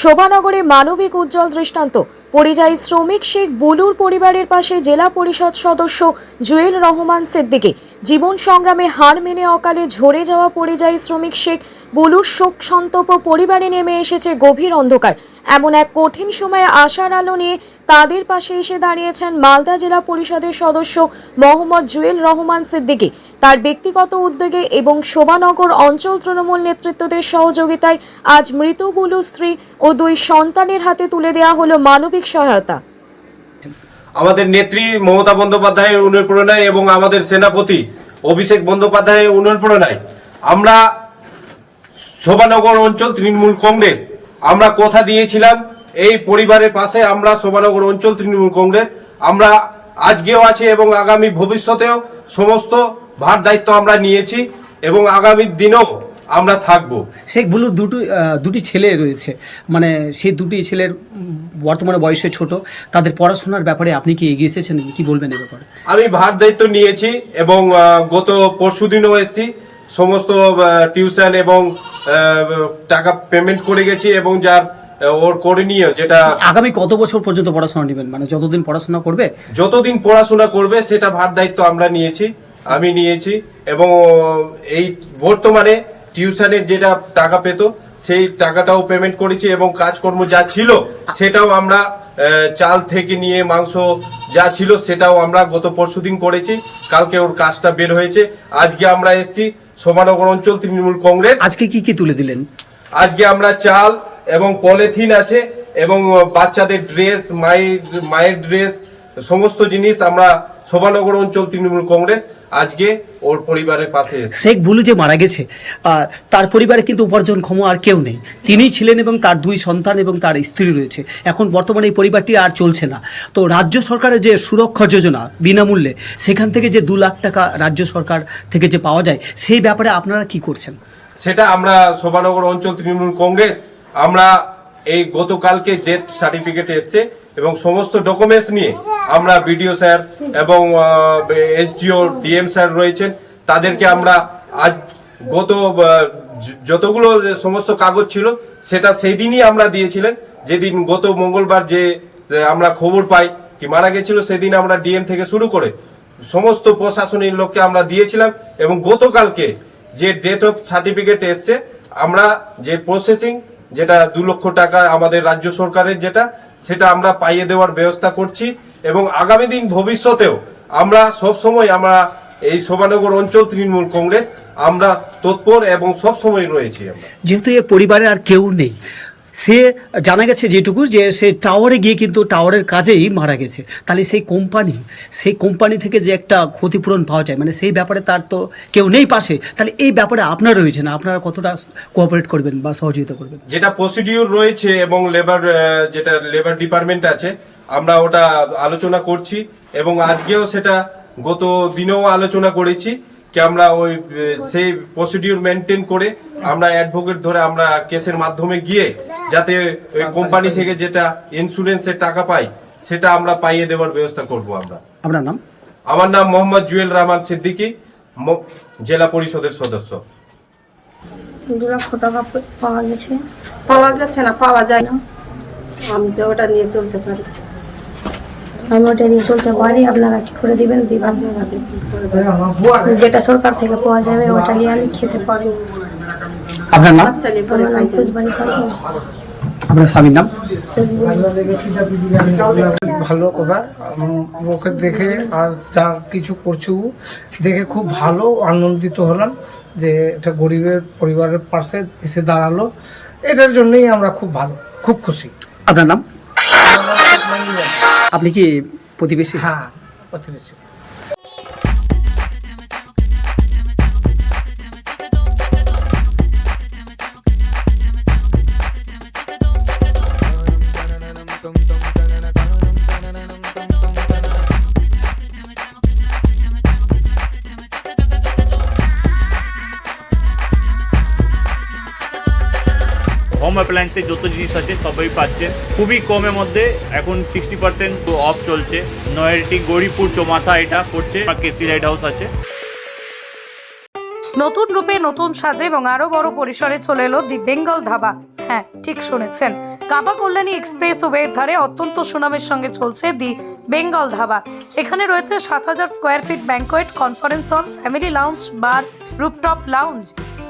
শোভানগরে মানবিক উজ্জ্বল দৃষ্টান্ত। পরিযায়ী শ্রমিক শেখ বুলুর পরিবারের পাশে জেলা পরিষদ সদস্য জুয়েল রহমান সিদ্দিকে। জীবন সংগ্রামে হার মেনে অকালে ঝরে যাওয়া পরিযায়ী শ্রমিক শেখ বুলুর শোক সন্তপ পরিবারে নেমে এসেছে গভীর অন্ধকার। এমন এক কঠিন সময়ে আশার আলো নিয়ে তাদের পাশে এসে দাঁড়িয়েছেন মালদা জেলা পরিষদের সদস্য মোহাম্মদ জুয়েল রহমান সিদ্দিকী। তার ব্যক্তিগত উদ্যোগে এবং শোভানগর অঞ্চল তৃণমূল নেতৃত্বদের সহযোগিতায় আজ মৃত বুলু স্ত্রী ও দুই সন্তানের হাতে তুলে দেওয়া হলো মানবিক সহায়তা। আমাদের নেত্রী মমতা বন্দ্যোপাধ্যায়ের অনুপ্রেরণায় এবং আমাদের সেনাপতি অভিষেক বন্দ্যোপাধ্যায়ের অনুপ্রেরণায় আমরা শোভানগর অঞ্চল তৃণমূল কংগ্রেস আমরা কথা দিয়েছিলাম এই পরিবারের পাশে আমরা শোভানগর অঞ্চল তৃণমূল কংগ্রেস আমরা আজকেও আছে এবং আগামী ভবিষ্যতেও সমস্ত ভার দায়িত্ব আমরা নিয়েছি এবং আগামী দিনেও আমরা থাকব। শেখ বুলুর দুটো দুটি ছেলে রয়েছে। মানে সেই দুটি ছেলের বর্তমানে বয়সে ছোট তাদের পড়াশোনার ব্যাপারে আপনি কি এগিয়ে এসেছেন? কি বলবেন এ ব্যাপারে? আমি ভার দায়িত্ব নিয়েছি এবং গত পরশু দিনও এসেছি। সমস্ত টিউশন এবং টাকা পেমেন্ট করে গেছি এবং যার ওর করণীয় যেটা আগামী কত বছর পর্যন্ত পড়াশোনা নেবেন? মানে যতদিন পড়াশোনা করবে? যতদিন পড়াশোনা করবে সেটা ভার দায়িত্ব আমরা নিয়েছি আমি নিয়েছি এবং এই বর্তমানে টিউশনের যেটা টাকা পেত সেই টাকাটাও পেমেন্ট করেছি এবং কাজকর্ম যা ছিল সেটাও আমরা চাল থেকে নিয়ে মাংস যা ছিল সেটাও আমরা গত পরশুদিন করেছি। কালকে ওর কাজটা বের হয়েছে। আজকে আমরা এসেছি শোভানগর অঞ্চল তৃণমূল কংগ্রেস। আজকে কি কি তুলে দিলেন? আজকে আমরা চাল এবং পলিথিন আছে এবং বাচ্চাদের ড্রেস মায়ের মায়ের ড্রেস সমস্ত জিনিস আমরা শোভানগর অঞ্চল তৃণমূল কংগ্রেস আজকে ওর পরিবারের পাশে শেখ বুলু যে মারা গেছে আহ, তার পরিবারে কিন্তু উপার্জন ক্ষম আর কেউ নেই। তিনি ছিলেন এবং তার দুই সন্তান এবং তার স্ত্রী রয়েছে। এখন বর্তমানে এই পরিবারটি আর চলছে না। তো রাজ্য সরকারের যে সুরক্ষা যোজনা বিনামূল্যে সেখান থেকে যে দু লাখ টাকা রাজ্য সরকার থেকে যে পাওয়া যায় সেই ব্যাপারে আপনারা কি করছেন? সেটা আমরা শোভানগর অঞ্চল তৃণমূল কংগ্রেস আমরা এই গতকালকে ডেথ সার্টিফিকেট এসছে এবং সমস্ত ডকুমেন্টস নিয়ে আমরা বিডিও স্যার এবং এসডিও, ডিএম স্যার রয়েছেন। তাদেরকে আমরা আজ গত যতগুলো সমস্ত কাগজ ছিল, সেটা সেই দিনই আমরা দিয়েছিলেন। যেদিন গত মঙ্গলবার যে আমরা খবর পাই কি মারা গেছিল, সেদিন আমরা ডিএম থেকে শুরু করে সমস্ত প্রশাসনিক লোককে আমরা দিয়েছিলাম এবং গতকালকে যে ডেট অফ সার্টিফিকেট এসছে, আমরা যে প্রসেসিং যেটা দু লক্ষ টাকা আমাদের রাজ্য সরকারের যেটা, সেটা আমরা পাইয়ে দেওয়ার ব্যবস্থা করছি। এবং আগামী দিন ভবিষ্যতেও আমরা সব সময় আমরা এই শোভানগর অঞ্চল তৃণমূল কংগ্রেস আমরা তৎপর এবং সব সময় রয়েছি যেহেতু এ পরিবারে আর কেউ নেই সে জানা গেছে যেটুকু যে সে টাওয়ারে গিয়ে কিন্তু টাওয়ারের কাজেই মারা গেছে। তাহলে সেই কোম্পানি সেই কোম্পানি থেকে যে একটা ক্ষতিপূরণ পাওয়া যায় মানে সেই ব্যাপারে তার তো কেউ নেই পাশে তাহলে এই ব্যাপারে আপনারা রয়েছেন আপনারা কতটা কোঅপারেট করবেন বা সহযোগিতা করবেন? যেটা প্রসিডিউর রয়েছে এবং লেবার যেটা লেবার ডিপার্টমেন্ট আছে আমরা ওটা আলোচনা করছি এবং আজকেও সেটা গত দিনেও আলোচনা করেছি কি আমরা ওই সেই প্রসিডিউর মেনটেন করে আমরা অ্যাডভোকেট ধরে আমরা কেসের মাধ্যমে গিয়ে যাতে ওই কোম্পানি থেকে যেটা ইন্স্যুরেন্সের টাকা পাই সেটা আমরা পাইয়ে দেওয়ার ব্যবস্থা করব আমরা। আপনার নাম? আমার নাম মোহাম্মদ জুয়েল রহমান সিদ্দিকী জেলা পরিষদের সদস্য। দু লক্ষ টাকা পাওয়া গেছে। পাওয়া গেছে না পাওয়া যায় না। আমি তো ওটা নিয়ে চলতে পারি। আমি ওটা নিয়ে চলতে পারি। আপনারা কি করে দিবেন? দিবেন যেটা সরকার থেকে পাওয়া যাবে ওটা নিয়ে আমি খেতে পারি আপনার নাম? আপনার স্বামীর নাম? ভালো কথা। ওকে দেখে আর যা কিছু করছে দেখে খুব ভালো আনন্দিত হলাম যে এটা গরিবের পরিবারের পাশে এসে দাঁড়াল। এটার জন্যই আমরা খুব ভালো খুব খুশি। আপনার নাম? আপনি কি প্রতিবেশী? হ্যাঁ প্রতিবেশী। হোম অ্যাপ্লায়েন্সের যত জিনিস আছে, সবই পাচ্ছেন খুবই কমের মধ্যে এখন সিক্সটি পার্সেন্ট অফ চলছে। নয়ারটি গৌরীপুর চৌমাথা এটা পড়ছে কেসি লাইট হাউস আছে। নতুন রূপে নতুন সাজে এবং আরও বড় পরিসরে চলে এলো দি বেঙ্গল ধাবা। হ্যাঁ ঠিক শুনেছেন। কাবা কল্যাণী এক্সপ্রেস ওয়ের ধারে অত্যন্ত সুনামের সঙ্গে চলছে দি বেঙ্গল ধাবা। এখানে রয়েছে সাত হাজার square feet banquet conference hall family lounge bar rooftop lounge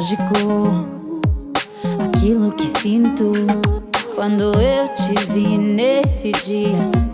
Lógico aquilo que sinto quando eu te vi nesse dia